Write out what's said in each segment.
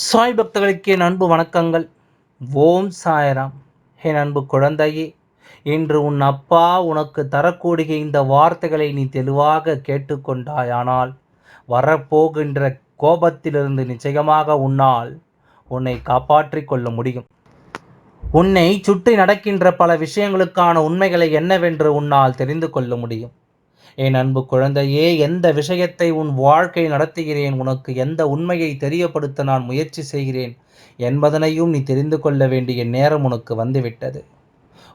சாய் பக்தர்களுக்கு என் அன்பு வணக்கங்கள். ஓம் சாயராம். என் அன்பு குழந்தையே இன்று உன் அப்பா உனக்கு தரக்கூடிய இந்த வார்த்தைகளை நீ தெளிவாக கேட்டுக்கொண்டாயானால் வரப்போகின்ற கோபத்திலிருந்து நிச்சயமாக உன்னால் உன்னை காப்பாற்றிக் கொள்ள முடியும். உன்னை சுற்றி நடக்கின்ற பல விஷயங்களுக்கான உண்மைகளை என்னவென்று உன்னால் தெரிந்து கொள்ள முடியும். என் அன்பு குழந்தையே எந்த விஷயத்தை உன் வாழ்க்கை நடத்துகிறேன் உனக்கு எந்த உண்மையை தெரியப்படுத்த நான் முயற்சி செய்கிறேன் என்பதனையும் நீ தெரிந்து கொள்ள வேண்டிய நேரம் உனக்கு வந்துவிட்டது.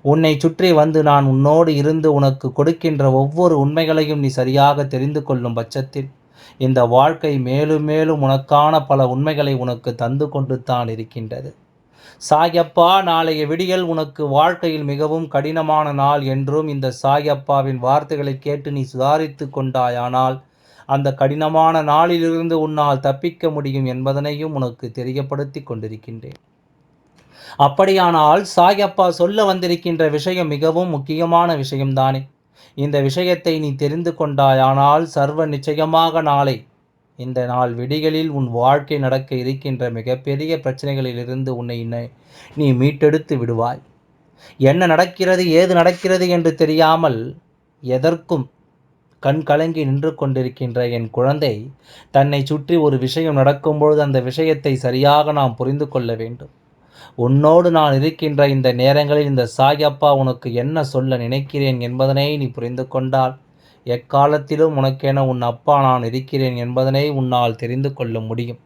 உன்னை சுற்றி வந்து நான் உன்னோடு இருந்து உனக்கு கொடுக்கின்ற ஒவ்வொரு உண்மைகளையும் நீ சரியாக தெரிந்து கொள்ளும் பட்சத்தில் இந்த வாழ்க்கை மேலும் மேலும் உனக்கான பல உண்மைகளை உனக்கு தந்து கொண்டு தான் இருக்கின்றது. சாயப்பா நாளைய விடியல் உனக்கு வாழ்க்கையில் மிகவும் கடினமான நாள் என்றும் இந்த சாயப்பாவின் வார்த்தைகளை கேட்டு நீ சுதாரித்து கொண்டாயானால் அந்த கடினமான நாளிலிருந்து உன்னால் தப்பிக்க முடியும் என்பதனையும் உனக்கு தெரியப்படுத்தி கொண்டிருக்கின்றேன். அப்படியானால் சாயப்பா சொல்ல வந்திருக்கின்ற விஷயம் மிகவும் முக்கியமான விஷயம்தானே. இந்த விஷயத்தை நீ தெரிந்து கொண்டாயானால் சர்வ நிச்சயமாக நாளை இந்த நாள் விடிகளில் உன் வாழ்க்கை நடக்க இருக்கின்ற மிகப்பெரிய பிரச்சனைகளிலிருந்து உன்னை நீ மீட்டெடுத்து விடுவாய். என்ன நடக்கிறது ஏது நடக்கிறது என்று தெரியாமல் எதற்கும் கண் கலங்கி நின்று கொண்டிருக்கின்ற என் குழந்தை தன்னை சுற்றி ஒரு விஷயம் நடக்கும்பொழுது அந்த விஷயத்தை சரியாக நாம் புரிந்து கொள்ள வேண்டும். உன்னோடு நான் இருக்கின்ற இந்த நேரங்களில் இந்த சாயப்பா உனக்கு என்ன சொல்ல நினைக்கிறேன் என்பதனை நீ புரிந்து கொண்டால் எக்காலத்திலும் உனக்கென உன் அப்பா நான் இருக்கிறேன் என்பதனை உன்னால் தெரிந்து கொள்ள முடியும்.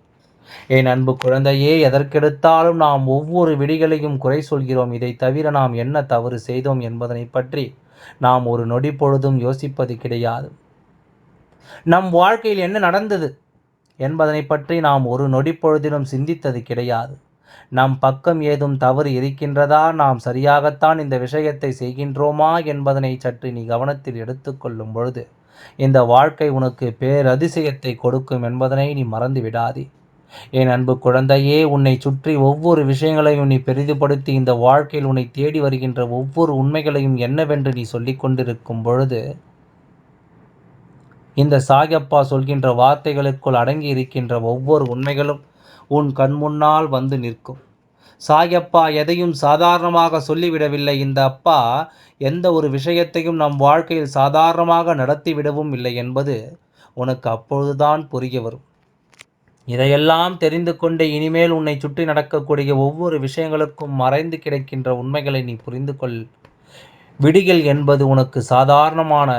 என் அன்பு குழந்தையே எதற்கெடுத்தாலும் நாம் ஒவ்வொரு விடிகளையும் குறை சொல்கிறோம். இதை தவிர நாம் என்ன தவறு செய்தோம் என்பதனை பற்றி நாம் ஒரு நொடி பொழுதும் யோசிப்பது கிடையாது. நம் வாழ்க்கையில் என்ன நடந்தது என்பதனை பற்றி நாம் ஒரு நொடி பொழுதிலும் சிந்தித்தது கிடையாது. நம் பக்கம் ஏதும் தவறு இருக்கின்றதா? நாம் சரியாகத்தான் இந்த விஷயத்தை செய்கின்றோமா? என்பதனை சற்று நீ கவனத்தில் எடுத்துக்கொள்ளும் பொழுது இந்த வாழ்க்கை உனக்கு பேரதிசயத்தை கொடுக்கும் என்பதனை நீ மறந்து விடாதே. என் அன்பு குழந்தையே உன்னை சுற்றி ஒவ்வொரு விஷயங்களையும் நீ பெரிதுபடுத்தி இந்த வாழ்க்கையில் உன்னை தேடி வருகின்ற ஒவ்வொரு உண்மைகளையும் என்னவென்று நீ சொல்லிக் கொண்டிருக்கும் பொழுது இந்த சாகப்பா சொல்கின்ற வார்த்தைகளுக்குள் அடங்கி இருக்கின்ற ஒவ்வொரு உண்மைகளும் உன் கண் முன்னால் வந்து நிற்கும். சாயப்பா எதையும் சாதாரணமாக சொல்லிவிடவில்லை இந்த அப்பா. எந்த ஒரு விஷயத்தையும் நம் வாழ்க்கையில் சாதாரணமாக நடத்திவிடவும் இல்லை என்பது உனக்கு அப்பொழுதுதான் புரிய வரும். இதையெல்லாம் தெரிந்து கொண்டு இனிமேல் உன்னை சுற்றி நடக்கக்கூடிய ஒவ்வொரு விஷயங்களுக்கும் மறைந்து கிடக்கின்ற உண்மைகளை நீ புரிந்து கொள். விடிகள் என்பது உனக்கு சாதாரணமான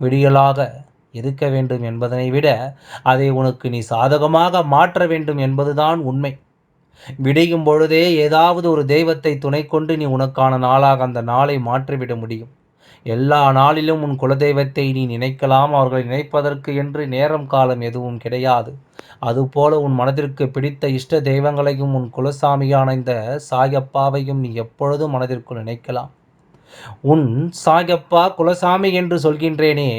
விடியலாக இருக்க வேண்டும் என்பதனை விட அதை உனக்கு நீ சாதகமாக மாற்ற வேண்டும் என்பதுதான் உண்மை. விடையும் பொழுதே ஏதாவது ஒரு தெய்வத்தை துணை கொண்டு நீ உனக்கான நாளாக அந்த நாளை மாற்றிவிட முடியும். எல்லா நாளிலும் உன் குலதெய்வத்தை நீ நினைக்கலாம் அவர்களை நினைப்பதற்கு என்று நேரம் காலம் எதுவும் கிடையாது. அதுபோல உன் மனதிற்கு பிடித்த இஷ்ட தெய்வங்களையும் உன் குலசாமியான இந்த சாயப்பாவையும் நீ எப்பொழுதும் மனதிற்குள் நினைக்கலாம். உன் சாயப்பா குலசாமி என்று சொல்கின்றேனே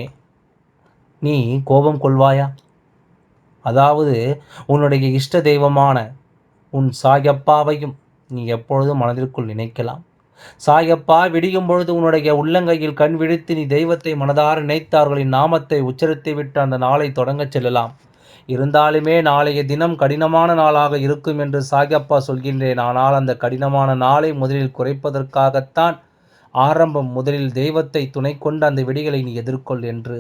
நீ கோபம் கொள்வாயா? அதாவது உன்னுடைய இஷ்ட தெய்வமான உன் சாயப்பாவையும் நீ எப்பொழுதும் மனதிற்குள் நினைக்கலாம். சாயப்பா விடியும் பொழுது உன்னுடைய உள்ளங்கையில் கண் விழித்து நீ தெய்வத்தை மனதார நினைத்தார்களின் நாமத்தை உச்சரித்து விட்டு அந்த நாளை தொடங்கச் செல்லலாம். இருந்தாலுமே நாளைய தினம் கடினமான நாளாக இருக்கும் என்று சாயப்பா சொல்கின்றேன். ஆனால் அந்த கடினமான நாளை முதலில் குறைப்பதற்காகத்தான் ஆரம்பம் முதலில் தெய்வத்தை துணை கொண்டு அந்த விடிகளை நீ எதிர்கொள் என்று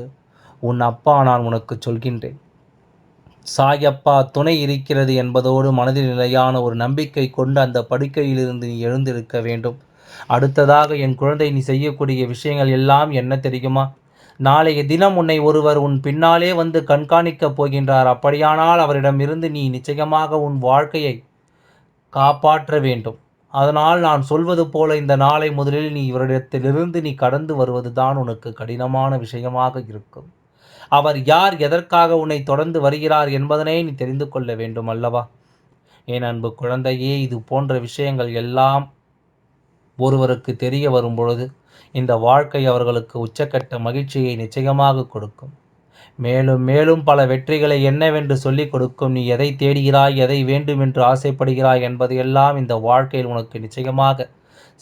உன் அப்பா நான் உனக்கு சொல்கின்றேன். சாயப்பா துணை இருக்கிறது என்பதோடு மனதில் நிலையான ஒரு நம்பிக்கை கொண்டு அந்த படுக்கையிலிருந்து நீ எழுந்திருக்க வேண்டும். அடுத்ததாக என் குழந்தை நீ செய்யக்கூடிய விஷயங்கள் எல்லாம் என்ன தெரியுமா? நாளைய தினம் உன்னை ஒருவர் உன் பின்னாலே வந்து கண்காணிக்கப் போகின்றார். அப்படியானால் அவரிடமிருந்து நீ நிச்சயமாக உன் வாழ்க்கையை காப்பாற்ற வேண்டும். அதனால் நான் சொல்வது போல இந்த நாளை முதலில் நீ இவரிடத்திலிருந்து நீ கடந்து வருவதுதான் உனக்கு கடினமான விஷயமாக இருக்கும். அவர் யார் எதற்காக உன்னை தொடர்ந்து வருகிறார் என்பதனை நீ தெரிந்து கொள்ள வேண்டும் அல்லவா? என் அன்பு குழந்தையே இது போன்ற விஷயங்கள் எல்லாம் ஒருவருக்கு தெரிய வரும் பொழுது இந்த வாழ்க்கை அவர்களுக்கு உச்சக்கட்ட மகிழ்ச்சியை நிச்சயமாக கொடுக்கும். மேலும் மேலும் பல வெற்றிகளை என்னவென்று சொல்லிக் கொடுக்கும். நீ எதை தேடுகிறாய் எதை வேண்டும் என்று ஆசைப்படுகிறாய் என்பதையெல்லாம் இந்த வாழ்க்கையில் உனக்கு நிச்சயமாக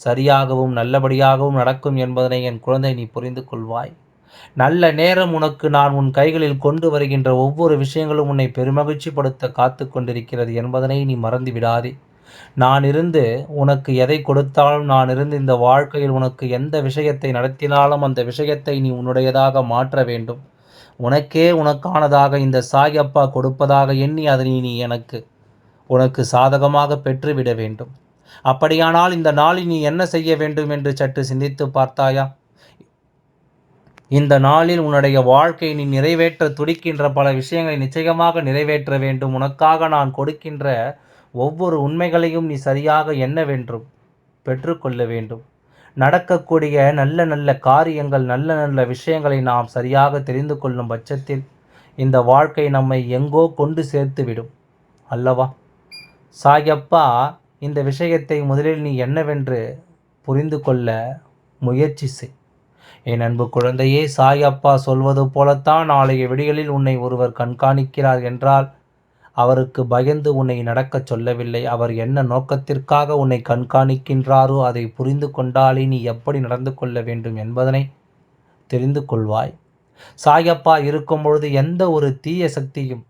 சரியாகவும் நல்லபடியாகவும் நடக்கும் என்பதனை என் குழந்தை நீ புரிந்து கொள்வாய். நல்ல நேரம் உனக்கு நான் உன் கைகளில் கொண்டு வருகின்ற ஒவ்வொரு விஷயங்களும் உன்னை பெருமகிழ்ச்சிப்படுத்த காத்து கொண்டிருக்கிறது என்பதனை நீ மறந்து விடாதே. நான் இருந்து உனக்கு எதை கொடுத்தாலும் நான் இருந்து இந்த வாழ்க்கையில் உனக்கு எந்த விஷயத்தை நடத்தினாலும் அந்த விஷயத்தை நீ உன்னுடையதாக மாற்ற வேண்டும். உனக்கே உனக்கானதாக இந்த சாயப்பா கொடுப்பதாக எண்ணி அதனை நீ எனக்கு உனக்கு சாதகமாக பெற்றுவிட வேண்டும். அப்படியானால் இந்த நாளில் நீ என்ன செய்ய வேண்டும் என்று சற்று சிந்தித்து பார்த்தாயா? இந்த நாளில் உன்னுடைய வாழ்க்கை நீ நிறைவேற்ற துடிக்கின்ற பல விஷயங்களை நிச்சயமாக நிறைவேற்ற வேண்டும். உனக்காக நான் கொடுக்கின்ற ஒவ்வொரு உண்மைகளையும் நீ சரியாக எண்ண வேண்டும் பெற்றுக்கொள்ள வேண்டும். நடக்கக்கூடிய நல்ல நல்ல காரியங்கள் நல்ல நல்ல விஷயங்களை நாம் சரியாக தெரிந்து கொள்ளும் பட்சத்தில் இந்த வாழ்க்கை நம்மை எங்கோ கொண்டு சேர்த்துவிடும் அல்லவா? சாயப்பா இந்த விஷயத்தை முதலில் நீ என்னவென்று புரிந்து கொள்ள முயற்சி செய். என் அன்பு குழந்தையே சாயப்பா சொல்வது போலத்தான் நாளைய விடிகளில் உன்னை ஒருவர் கண்காணிக்கிறார் என்றால் அவருக்கு பயந்து உன்னை நடக்கச் சொல்லவில்லை. அவர் என்ன நோக்கத்திற்காக உன்னை கண்காணிக்கின்றாரோ அதை புரிந்து கொண்டாலே நீ எப்படி நடந்து கொள்ள வேண்டும் என்பதனை தெரிந்து கொள்வாய். சாயப்பா இருக்கும் பொழுது எந்த ஒரு தீய சக்தியும்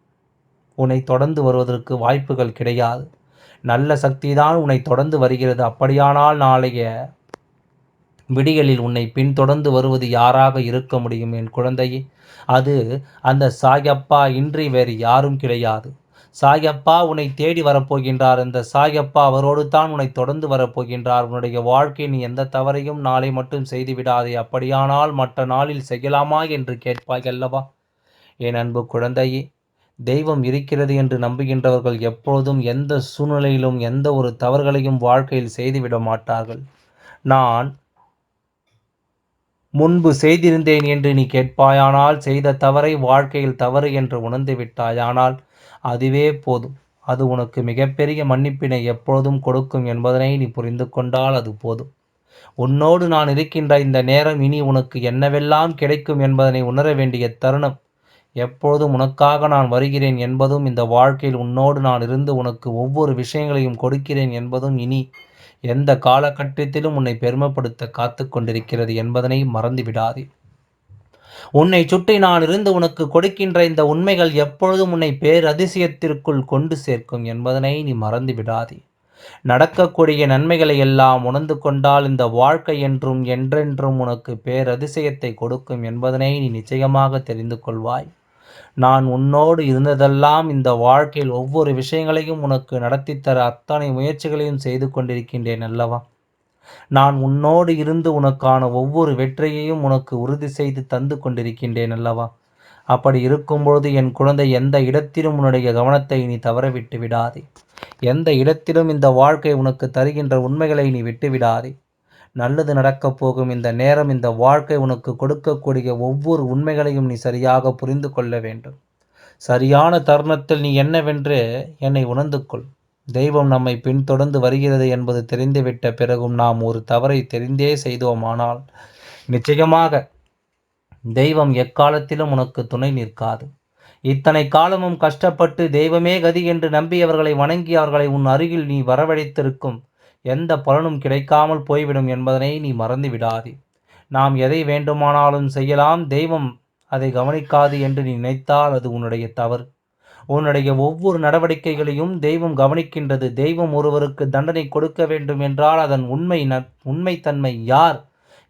உன்னை தொடர்ந்து வருவதற்கு வாய்ப்புகள் கிடையாது. நல்ல சக்தி தான் உன்னை தொடர்ந்து வருகிறது. அப்படியானால் நாளைய விடிகளில் உன்னை பின்தொடர்ந்து வருவது யாராக இருக்க முடியும் என் குழந்தையே? அது அந்த சாயப்பா இன்றி வேறு யாரும் கிடையாது. சாயப்பா உன்னை தேடி வரப்போகின்றார். இந்த சாயப்பா அவரோடு தான் உன்னை தொடர்ந்து வரப்போகின்றார். உன்னுடைய வாழ்க்கை நீ எந்த தவறையும் நாளை மட்டும் செய்து விடாதே. அப்படியானால் மற்ற நாளில் செய்யலாமா என்று கேட்பாய் அல்லவா? என் அன்பு குழந்தையே தெய்வம் இருக்கிறது என்று நம்புகின்றவர்கள் எப்பொழுதும் எந்த சூழ்நிலையிலும் எந்த ஒரு தவறுகளையும் வாழ்க்கையில் செய்துவிட மாட்டார்கள். நான் முன்பு செய்திருந்தேன் என்று நீ கேட்பாயானால் செய்த தவறை வாழ்க்கையில் தவறு என்று உணர்ந்து விட்டாயானால் அதுவே போதும். அது உனக்கு மிகப்பெரிய மன்னிப்பினை எப்பொழுதும் கொடுக்கும் என்பதனை நீ புரிந்து கொண்டால் அது போதும். உன்னோடு நான் இருக்கின்ற இந்த நேரம் இனி உனக்கு என்னவெல்லாம் கிடைக்கும் என்பதனை உணர வேண்டிய தருணம். எப்பொழுதும் உனக்காக நான் வருகிறேன் என்பதும் இந்த வாழ்க்கையில் உன்னோடு நான் இருந்து உனக்கு ஒவ்வொரு விஷயங்களையும் கொடுக்கிறேன் என்பதும் இனி எந்த காலகட்டத்திலும் உன்னை பெருமைப்படுத்த காத்து கொண்டிருக்கிறது என்பதனை மறந்து விடாதே உன்னை சுற்றி நான் இருந்து உனக்கு கொடுக்கின்ற இந்த உண்மைகள் எப்பொழுதும் உன்னை பேரதிசயத்திற்குள் கொண்டு சேர்க்கும் என்பதனை நீ மறந்து விடாதே நடக்கக்கூடிய நன்மைகளை எல்லாம் உணர்ந்து கொண்டால் இந்த வாழ்க்கை என்றும் என்றென்றும் உனக்கு பேரதிசயத்தை கொடுக்கும் என்பதனை நீ நிச்சயமாக தெரிந்து கொள்வாய். நான் உன்னோடு இருந்ததெல்லாம் இந்த வாழ்க்கையில் ஒவ்வொரு விஷயங்களையும் உனக்கு நடத்தித்தர அத்தனை முயற்சிகளையும் செய்து கொண்டிருக்கின்றேன் அல்லவா? நான் உன்னோடு இருந்து உனக்கான ஒவ்வொரு வெற்றியையும் உனக்கு உறுதி செய்து தந்து கொண்டிருக்கின்றேன் அல்லவா? அப்படி இருக்கும்பொழுது என் குழந்தை எந்த இடத்திலும் உன்னுடைய கவனத்தை நீ தவறவிட்டு விடாதே. எந்த இடத்திலும் இந்த வாழ்க்கை உனக்கு தருகின்ற உண்மைகளை நீ விட்டு விடாதே. நல்லது நடக்கப் போகும். இந்த நேரம் இந்த வாழ்க்கை உனக்கு கொடுக்கக்கூடிய ஒவ்வொரு உண்மைகளையும் நீ சரியாக புரிந்து கொள்ள வேண்டும். சரியான தருணத்தில் நீ என்னவென்று என்னை உணர்ந்து கொள். தெய்வம் நம்மை பின்தொடர்ந்து வருகிறது என்பது தெரிந்துவிட்ட பிறகும் நாம் ஒரு தவறை தெரிந்தே செய்தோமானால் நிச்சயமாக தெய்வம் எக்காலத்திலும் உனக்கு துணை நிற்காது. இத்தனை காலமும் கஷ்டப்பட்டு தெய்வமே கதி என்று நம்பியவர்களை வணங்கி அவர்களை உன் அருகில் நீ வரவழைத்திருக்கும். எந்த பலனும் கிடைக்காமல் போய்விடும் என்பதனை நீ மறந்து விடாதே. நாம் எதை வேண்டுமானாலும் செய்யலாம். தெய்வம் அதை கவனிக்காது என்று நீ நினைத்தால் அது உன்னுடைய தவறு. உன்னுடைய ஒவ்வொரு நடவடிக்கைகளையும் தெய்வம் கவனிக்கின்றது. தெய்வம் ஒருவருக்கு தண்டனை கொடுக்க வேண்டும் என்றால் அதன் உண்மை உண்மைத்தன்மை யார்?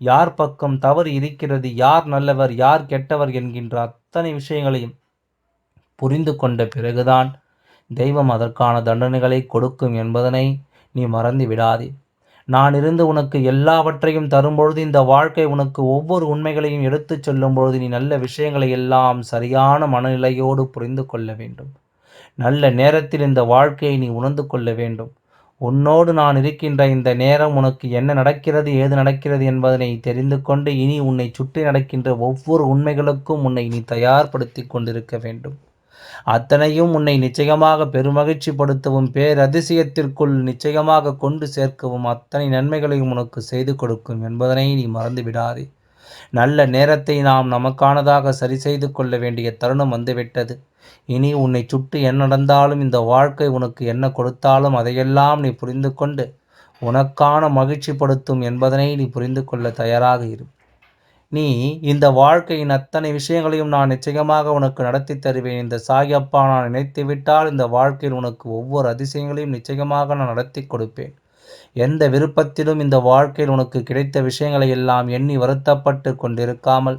யார் பக்கம் தவறு இருக்கிறது? யார் நல்லவர்? யார் கெட்டவர் என்கின்ற அத்தனை விஷயங்களையும் புரிந்து கொண்ட பிறகுதான் தெய்வம் அதற்கான தண்டனைகளை கொடுக்கும் என்பதனை நீ மறந்து விடாதே. நான் இருந்து உனக்கு எல்லாவற்றையும் தரும்பொழுது இந்த வாழ்க்கை உனக்கு ஒவ்வொரு உண்மைகளையும் எடுத்துச் சொல்லும் பொழுது நீ நல்ல விஷயங்களை எல்லாம் சரியான மனநிலையோடு புரிந்து கொள்ள வேண்டும். நல்ல நேரத்தில் இந்த வாழ்க்கையை நீ உணர்ந்து கொள்ள வேண்டும். உன்னோடு நான் இருக்கின்ற இந்த நேரம் உனக்கு என்ன நடக்கிறது ஏது நடக்கிறது என்பதனை தெரிந்து கொண்டு இனி உன்னை சுற்றி நடக்கின்ற ஒவ்வொரு உண்மைகளுக்கும் உன்னை நீ தயார்படுத்தி கொண்டிருக்க வேண்டும். அத்தனையும் உன்னை நிச்சயமாக பெருமகிழ்ச்சிப்படுத்தவும் பேரதிசயத்திற்குள் நிச்சயமாக கொண்டு சேர்க்கவும் அத்தனை நன்மைகளையும் உனக்கு செய்து கொடுக்கும் என்பதனை நீ மறந்து விடாதே நல்ல நேரத்தை நாம் நமக்கானதாக சரி செய்து கொள்ள வேண்டிய தருணம் வந்துவிட்டது. இனி உன்னை சுட்டு என்ன நடந்தாலும் இந்த வாழ்க்கை உனக்கு என்ன கொடுத்தாலும் அதையெல்லாம் நீ புரிந்து கொண்டு உனக்கான மகிழ்ச்சிப்படுத்தும் என்பதனை நீ புரிந்து கொள்ள தயாராக இரு. நீ இந்த வாழ்க்கையின் அத்தனை விஷயங்களையும் நான் நிச்சயமாக உனக்கு நடத்தி தருவேன். இந்த சாயப்பா நான் நினைத்து விட்டால் இந்த வாழ்க்கையில் உனக்கு ஒவ்வொரு அதிசயங்களையும் நிச்சயமாக நான் நடத்தி கொடுப்பேன். எந்த விருப்பத்திலும் இந்த வாழ்க்கையில் உனக்கு கிடைத்த விஷயங்களை எல்லாம் எண்ணி வருத்தப்பட்டு கொண்டிருக்காமல்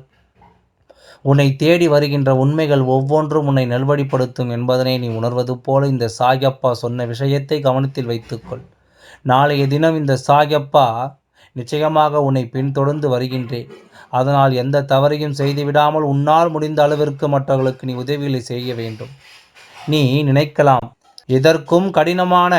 உன்னை தேடி வருகின்ற உண்மைகள் ஒவ்வொன்றும் உன்னை நல்வழிப்படுத்தும் என்பதனை நீ உணர்வது போல இந்த சாயப்பா சொன்ன விஷயத்தை கவனத்தில் வைத்துக்கொள் நாளைய தினம் இந்த சாயப்பா நிச்சயமாக உன்னை பின்தொடர்ந்து வருகின்றேன். அதனால் எந்த தவறையும் செய்துவிடாமல் உன்னால் முடிந்த அளவிற்கு மற்றவர்களுக்கு நீ உதவிகளை செய்ய வேண்டும். நீ நினைக்கலாம் இதற்கும் கடினமான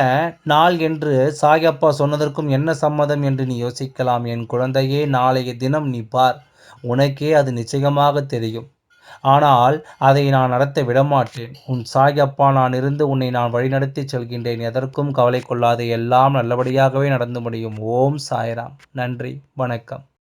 நாள் என்று சாயப்பா சொன்னதற்கும் என்ன சம்மதம் என்று நீ யோசிக்கலாம். என் குழந்தையே நாளைய தினம் நீ பார். உனக்கே அது நிச்சயமாக தெரியும். ஆனால் அதை நான் நடத்த விடமாட்டேன். உன் சாயப்பா நான் இருந்து உன்னை நான் வழிநடத்தி செல்கின்றேன். எதற்கும் கவலை கொள்ளாதே. எல்லாம் நல்லபடியாகவே நடந்து முடியும். ஓம் சாய்ராம். நன்றி வணக்கம்.